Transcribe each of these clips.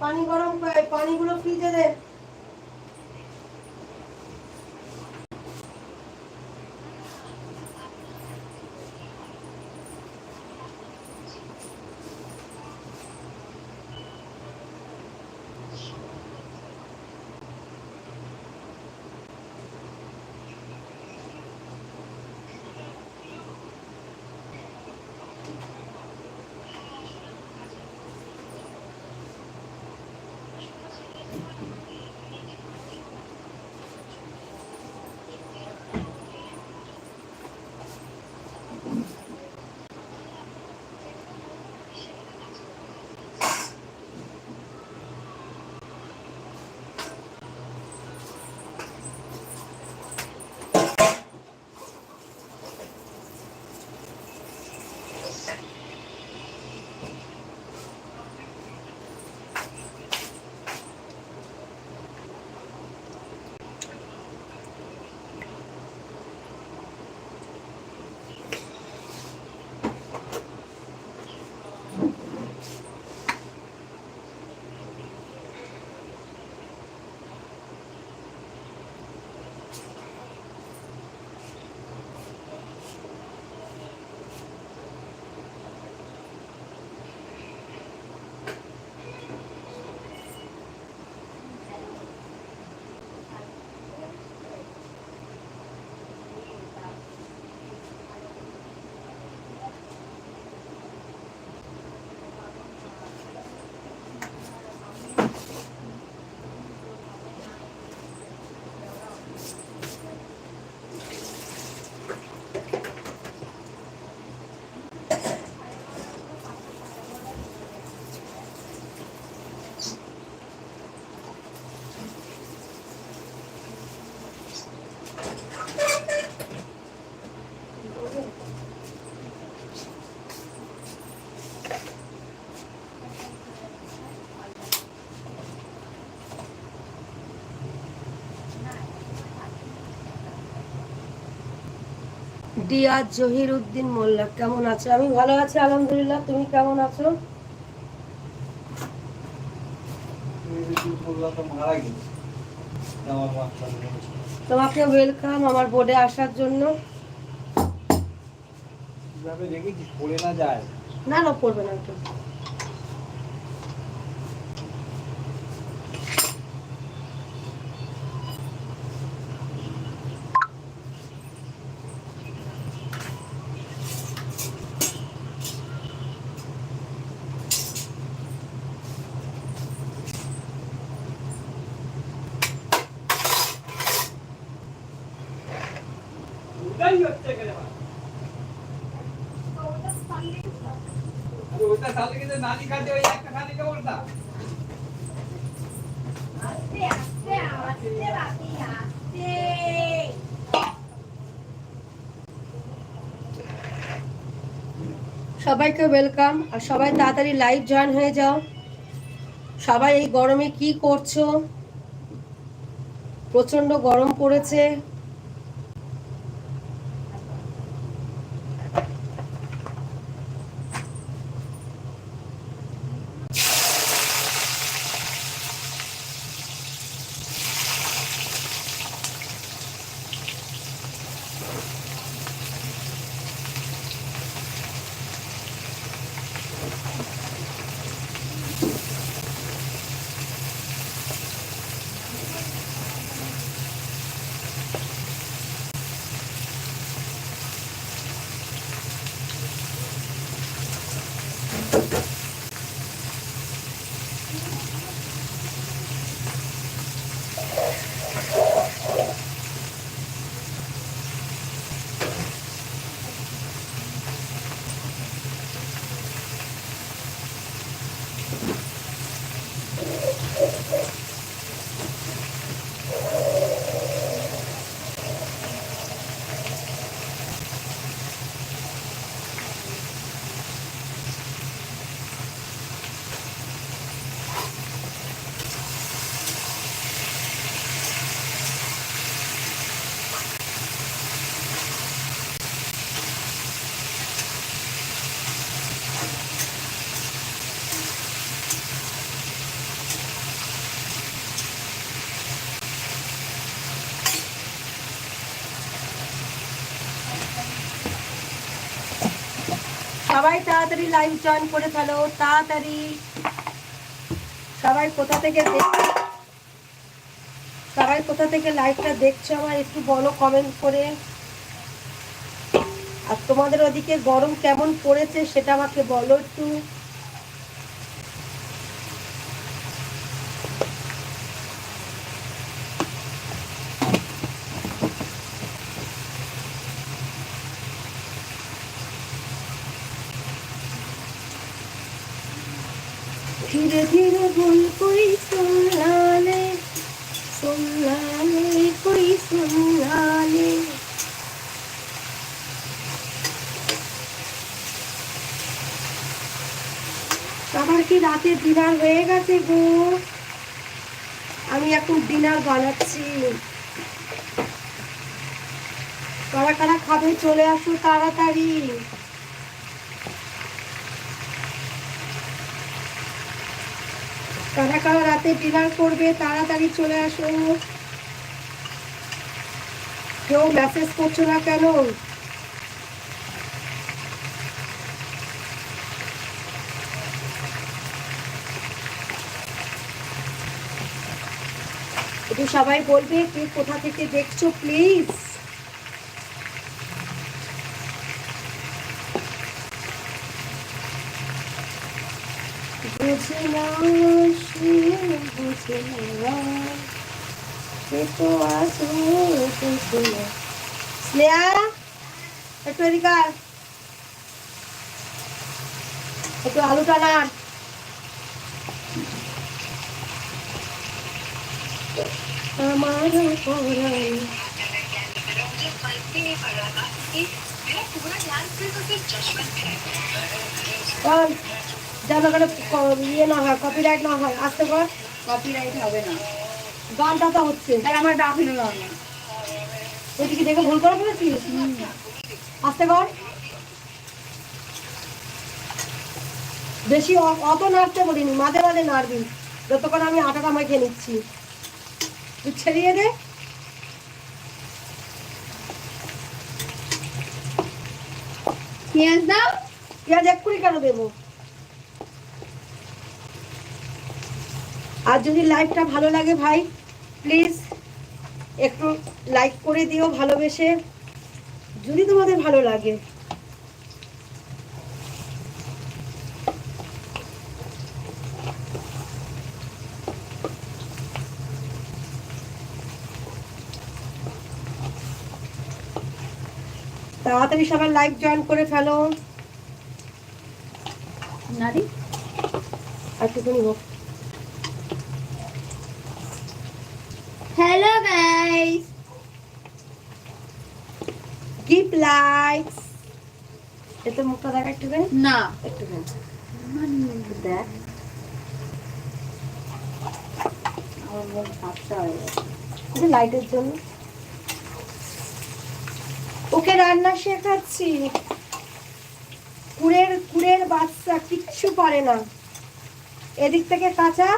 পানি গরম পানিগুলো ফ্রিজে দে। ডিয়া জহির উদ্দিন মোল্লা। কেমন আছো? আমি ভালো আছি আলহামদুলিল্লাহ। তুমি কেমন আছো? তোমাকে ওয়েলকাম আমার বোর্ডে আসার জন্য। না না পড়বে না তো ওটাই হচ্ছে এখানে আমার। আরে ওটা সাথে কিন্তু নানি খাতে ওই একটা খানি কে বলতা সবাইকে ওয়েলকাম আর সবাই তাড়াতাড়ি লাইভ জয়েন হয়ে যাও। সবাই এই গরমে কি করছ? প্রচণ্ড গরম পড়েছে। সবাই তাড়াতাড়ি লাইভ জয়েন করে ফেলো, তাড়াতাড়ি। সবাই কোথা থেকে সবাই কোথা থেকে লাইভটা দেখছ আমার একটু বলো কমেন্ট করে। আর তোমাদের ওদিকে গরম কেমন পড়েছে সেটা আমাকে বলো একটু। কি রাতে ডিনার হয়ে গেছে গো? আমি এখন ডিনার বানাচ্ছি। কারা কারা খাবে চলে আসো তাড়াতাড়ি। কারা কারা রাতে ডিনার করবে তাড়াতাড়ি চলে আসো। কেউ মেসেজ করছ না কেন? সবাই বলবে কে কোথা থেকে দেখছ প্লিজ বুঝে না বুঝে না সে তো না একটু আলুটা নাড় আমার পরাণ যেন করে ইয়ে না হয় কপিরাইট না হয় আসতে কর। কপিরাইট হবে না। গানটা তো হচ্ছে। তাই আমার ডাক না। ওইদিকে দেখে ভুল করে ফেলেছিস? আসতে কর। বেশি অত নাড়তে বলিনি মাঝে মাঝে নাড়বি। যতক্ষণ আমি আটাটা খেয়ে নিচ্ছি। ছেড়িয়ে দে। পেঁয়াজ দাও। পেঁয়াজ এক্ষুনি কেন দেবো? আর যদি লাইভটা ভালো লাগে ভাই প্লিজ একটু লাইক করে দিও ভালোবেসে। যদি তোমাদের ভালো লাগে। তাড়াতাড়ি সবাই লাইভ জয়েন করে ফেলো। নারী একটুখানি হোক হ্যালো গাইস গিভ লাইকস এতে মুখটা দেখা একটুখানি না। একটুখানি দেখ। আমার মুখ ঝাপসা হয়ে গেছে। লাইটের জন্য। ওকে রান্না শেখাচ্ছি। কুড়ের কুড়ের বাচ্চা কিচ্ছু পারে না। এদিক থেকে কাঁচা।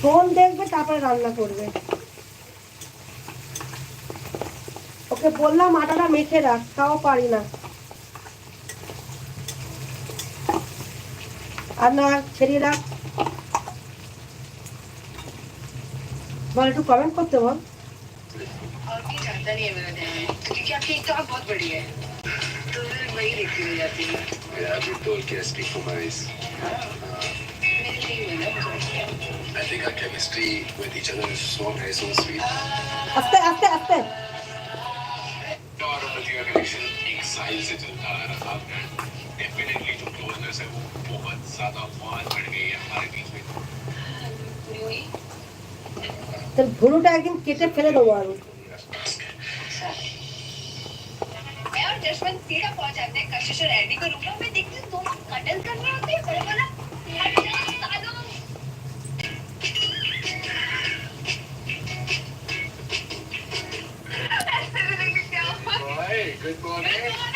ফোন দেখবে, তারপরে রান্না করবে। ওকে বললাম, আটাটা মেখে রাখ, তাও পারি না। আর না, ছেড়িয়ে রাখ। বল, একটু কমেন্ট করতে বল। और भी चाहता नहीं है मेरा ध्यान तो क्योंकि आपकी एक तो आप बहुत बड़ी है। तो मैं वही देखती रह जाती हूँ। Yeah, I've been told can speak for my eyes. मेरे लिए ही मिला मुझे I think our chemistry with each other is so nice, so sweet. आस्ते आस्ते आस्ते और तो प्रतिभा कनेक्शन एक साइल से चलता आ रहा था। डेफिनेटली जो क्लोजनेस है वो बहुत ज़्यादा बहुत बढ़ गई है। তাহলে ভুলুটা একদিন কেটে ফেলে দেবো আমি Good morning.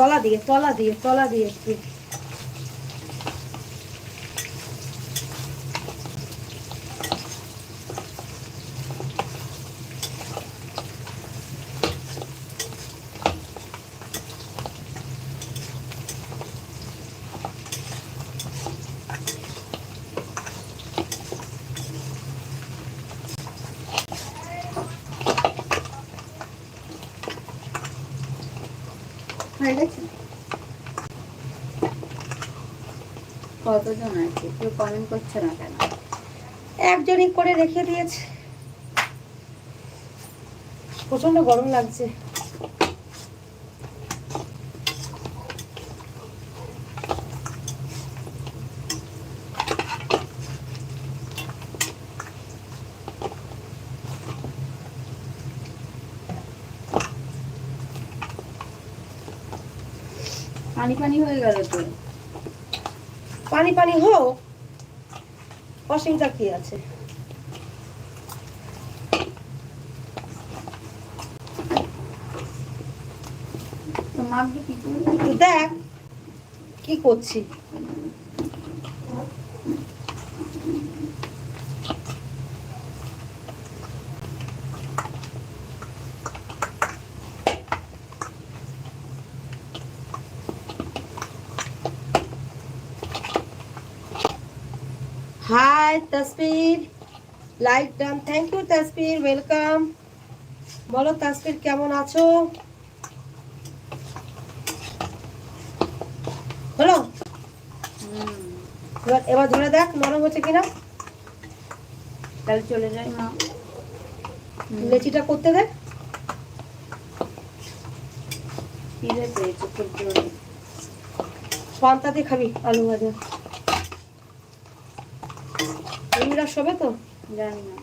তলা দিয়ে তলা দিয়ে তলা দিয়ে একটু হয়ে গেছে কতজন আছে কেউ কমেন্ট করছে না কেন? একজনই করে রেখে দিয়েছে। প্রচণ্ড গরম লাগছে। পানি পানি হয়ে গেল তো? পানি পানি হোক। অসুবিধা কি আছে? দেখ কি করছি? Hi Tasbir like done thank you Tasbir welcome বলো তসবির কেমন আছো? হলো এবার এবার ধরে দেখ নরম হচ্ছে কিনা? তাহলে চলে যাই মা। লেচিটা করতে দে। খিদে পেয়েছে খুব জোরে খাবি আলু ভাজা। এমরা সবে তো? জানি না।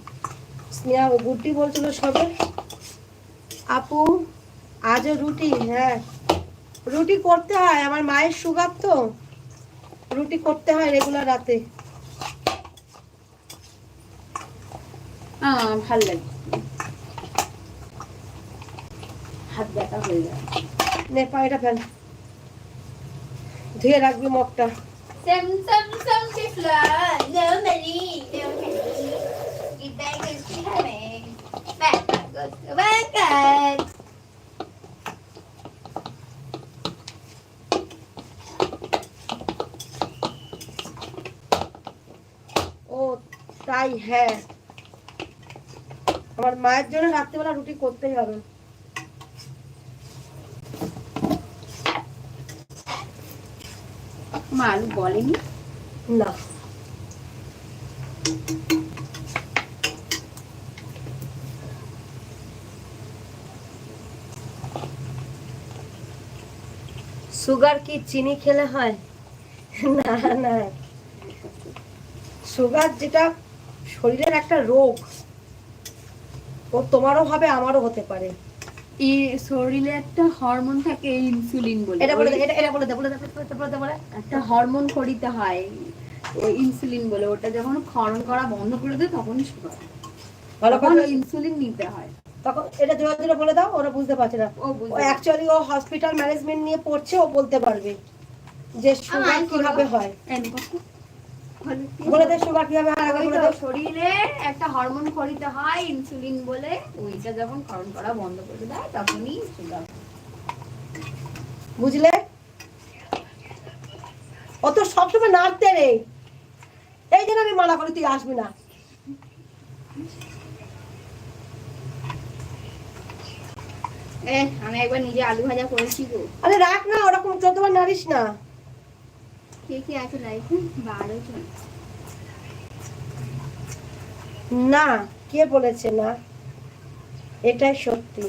স্নেহা গুড্ডি বলছিল সবে। আপু আজও রুটি? হ্যাঁ। রুটি করতে হয় আমার মায়ের সুগার তো। রুটি করতে হয় রেগুলার রাতে। ভালো লাগে। হাত ব্যথা হয়ে যায়। নে পায়েটা ফেল। ধুয়ে রাখবি মগটা। Some, some, some different. No money, no money. Get back to heaven. Back, back, back, back. ও তাই হ্যাঁ আমার মায়ের জন্য রাত্রিবেলা রুটি করতেই হবে মা আলু বলেনি? না। সুগার কি চিনি খেলে হয়? না না। সুগার যেটা শরীরের একটা রোগ, ও তোমারও হবে, আমারও হতে পারে। এই শরীরে একটা হরমোন থাকে ইনসুলিন বলে। এটা বলে এটা এটা বলে দে বলে দে বলে একটা হরমোন খরিতে হয় ওই ইনসুলিন বলে। ওটা যখন ক্ষরণ করা বন্ধ করে দেয় তখন ইনসুলিন নিতে হয়। তখন এটা জোরে জোরে বলে দাও ওরা বুঝতে পারছে না। ও অ্যাকচুয়ালি ও হসপিটাল ম্যানেজমেন্ট নিয়ে পড়ছে ও বলতে পারবে যে সুগার কীভাবে হয়। বলে দে সুগার কীভাবে আগে ওই বলে তো দে। শরীরে একটা হরমোন খরিতে হয় ইনসুলিন বলে। ওইটা যখন ক্ষরণ করা বন্ধ করে দেয় তখনই সুগার বুঝলে? ও তো সবসময় নাড়তে রে এই জন্য আমি মানা করি তুই আসবি না। আমি একবার নিজে আলু ভাজা করেছি গো। আরে রাখ না ওরকম চোদ্দবার নাড়িস না। কে কে আছে লাইফে বারো জন। না কে বলেছে না? এটাই সত্যি।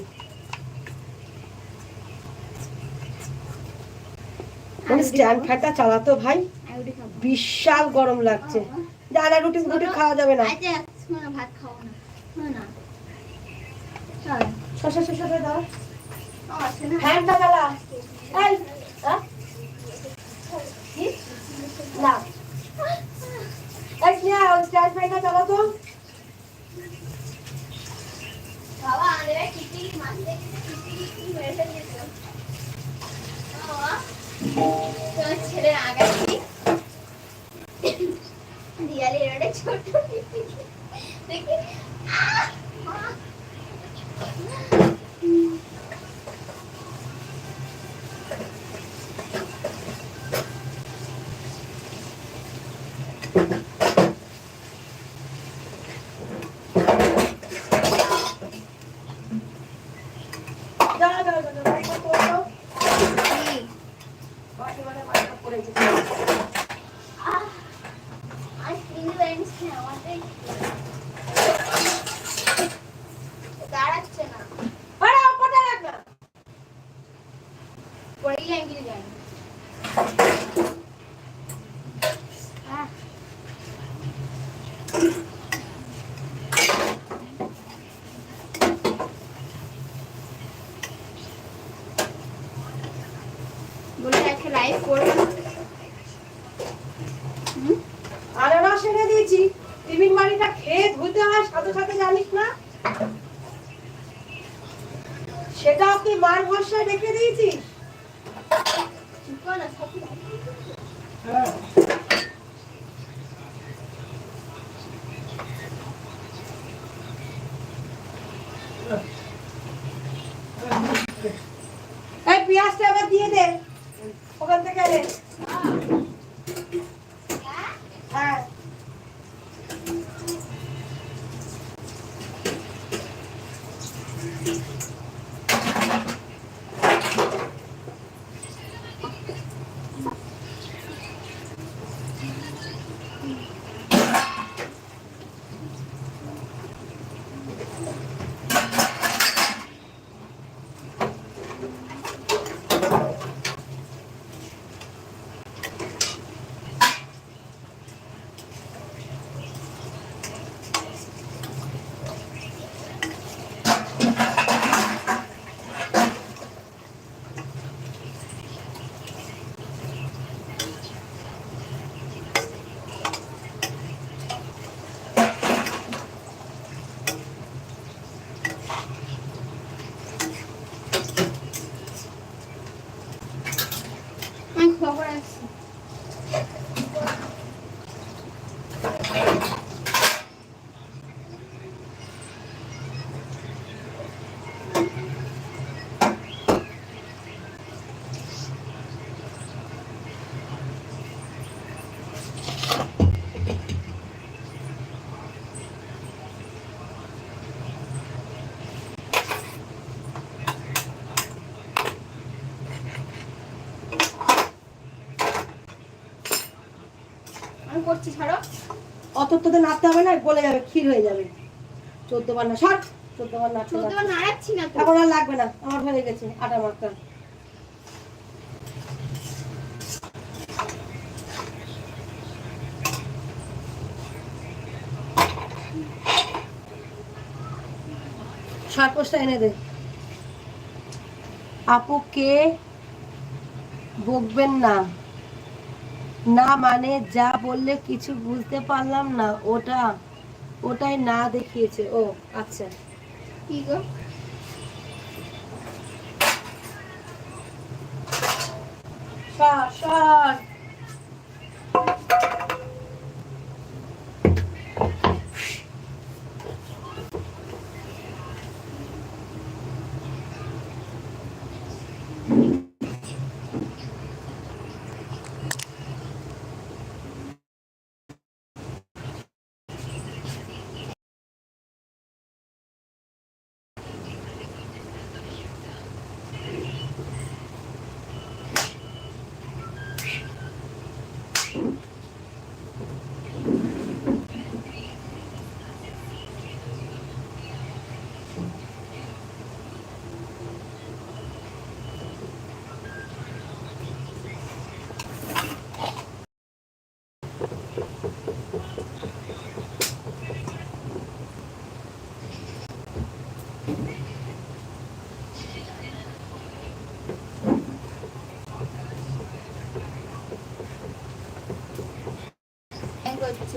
মানে স্ট্যান্ড ফ্যানটা চালাতো ভাই? বিশাল গরম লাগছে। যারা রুটি খাওয়া যাবে না। ভাত খাও না। দাও। ফ্যানটা চালা এই হ্যাঁ? কি? না এই স্নেহা, ওই স্ট্যান্ড ফ্যানটা চালাতো বাবা আরে টিটি মাছ দেখে টিটি কি মেরে ফেলেছে বাবা আগাচ্ছি দিয়ালে এরোটা ছোট দেখি আহ! মা! যা, যা, যা, যা, মাথা পড়ল। কি? বাটি মানে মাথা পড়েছে। আহ! আর তিন বেঞ্চ না, আমাদের দাঁড়াচ্ছে না আরে, ওপরটা রাখ না। পড়ে গেলে আমি কিছু জানি না। আহ! বলে একটা লাইভ করব না? হুম? আনারস এনে দিয়েছি টিফিন বাড়িটা খেয়ে ধুতে হয় সাথে সাথে জানিস না সেটাও কি ভরসায় রেখে। এই পেঁয়াজটা আবার দিয়ে দে ওখান থেকে নে হ্যাঁ আমি খবর আসছি আমি করছি ছাড়ো অত তোদের নাড়তে হবে না গলে যাবে ক্ষীর হয়ে যাবে। চোদ্দ বার না ষাট চোদ্দ বার নাড়তে নাড়াচ্ছি না এখন আর লাগবে না আমার হয়ে গেছে আটা মাখটা সরপোষটা এনে দে। আপুকে বকবেন না? না মানে যা বললে কিছু বুঝতে পারলাম না ওটা ওটাই না দেখিয়েছে। ও আচ্ছা। কি গো? সর সর।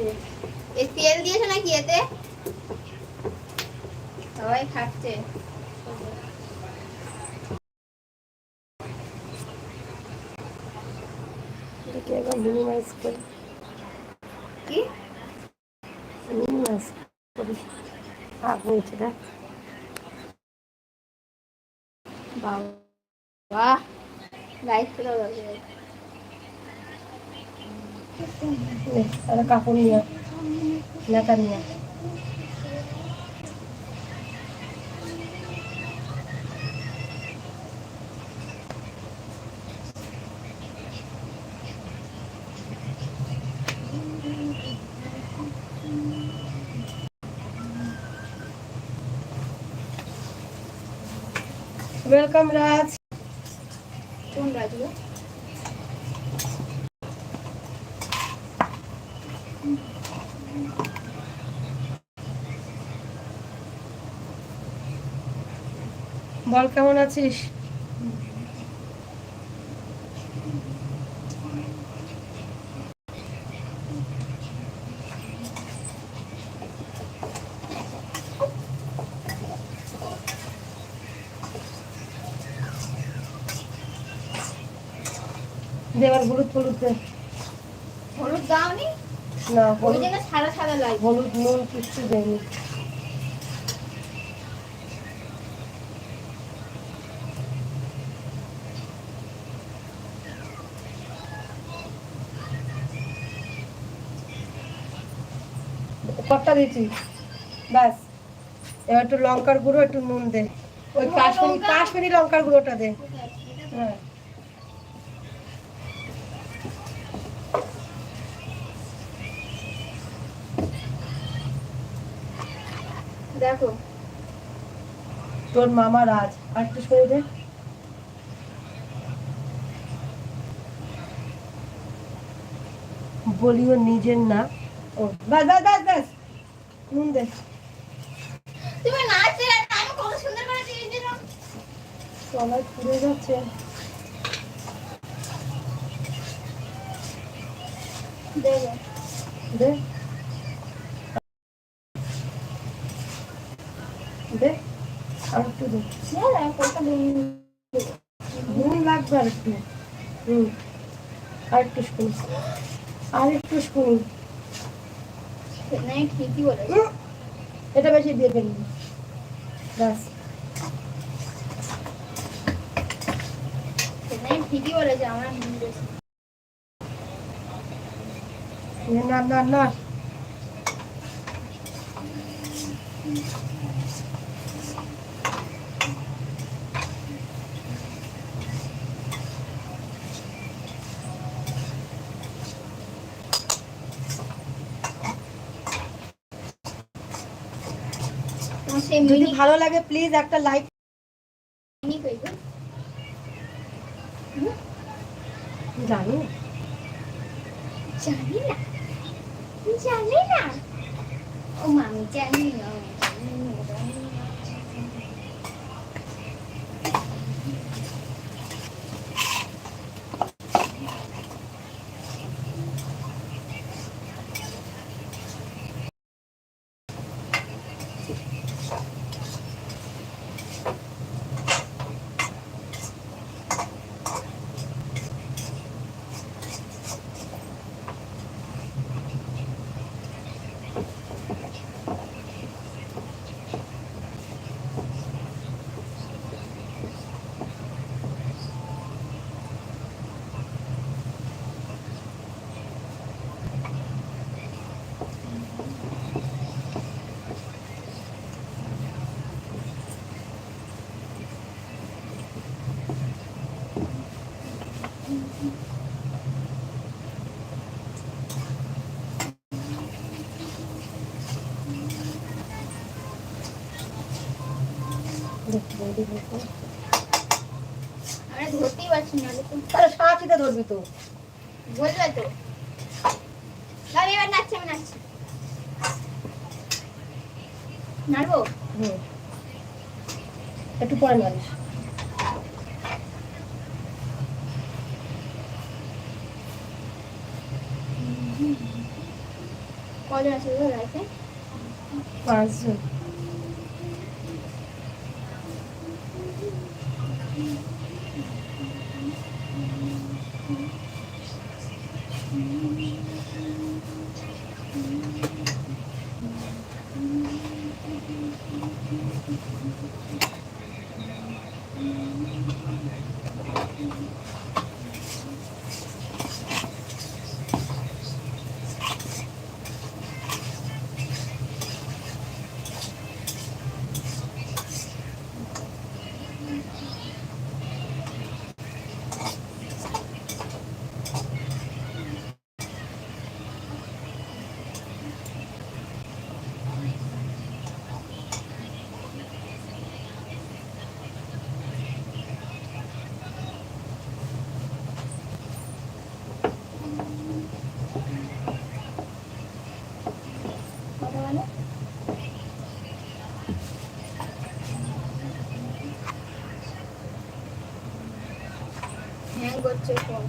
করছে এই তেল দিয়েছ নাকি এতে? সবাই খাচ্ছে। মিনিমাইজ করি। কি? করি। বাবা লাইট ফেলা দরকার নে, একটা কাপড় নিয়ে আয়। নেতা নিয়ে আয়। ওয়েলকাম রাজ কোন রাজু বল কেমন আছিস? দেবার হলুদ হলুদ দে। হলুদ দাওনি? না হলুদ সাদা সাদা লাইট হলুদ নুন কিচ্ছু দেয়নি। কটটা দিয়েছি। ব্যাস এবার একটু লঙ্কার গুঁড়ো একটু নুন দে। ওই কাশ্মীরি কাশ্মীরি লঙ্কার গুঁড়োটা দে। হ্যাঁ। দেখো তোর মামা রাজ। আর একটু সরে দে। বলিও নিজের না। ও ব্যাস ব্যাস ব্যাস। নুন দে তুমি আমি কত সুন্দর করে দিয়ে দিলাম তলায় পুড়ে যাচ্ছে। দেখো দে। দে। আর একটু দে। না কত নুন লাগবে আর একটু। হুম আর একটু স্পুন আর একটু স্পুন না ঠিকই বলেছে। এটা বেশি দিয়ে ফেলবি। ব্যাস। ঠিকই বলেছে আমার না না না। যদি ভালো লাগে প্লিজ একটা লাইক জানি? জানি না। জানি না। ও মামি জানি না জানি না, জানি না। আমরা ধরতেই পারছি না তাহলে সাঁচিতে ধরবি তো। বলবে তো। আমি এবার নাচছি আমি নাচছি। নাড়বো? হুম। একটু পরে মারিস কজন আছে লাইফে পাঁচজন। করছে ফোন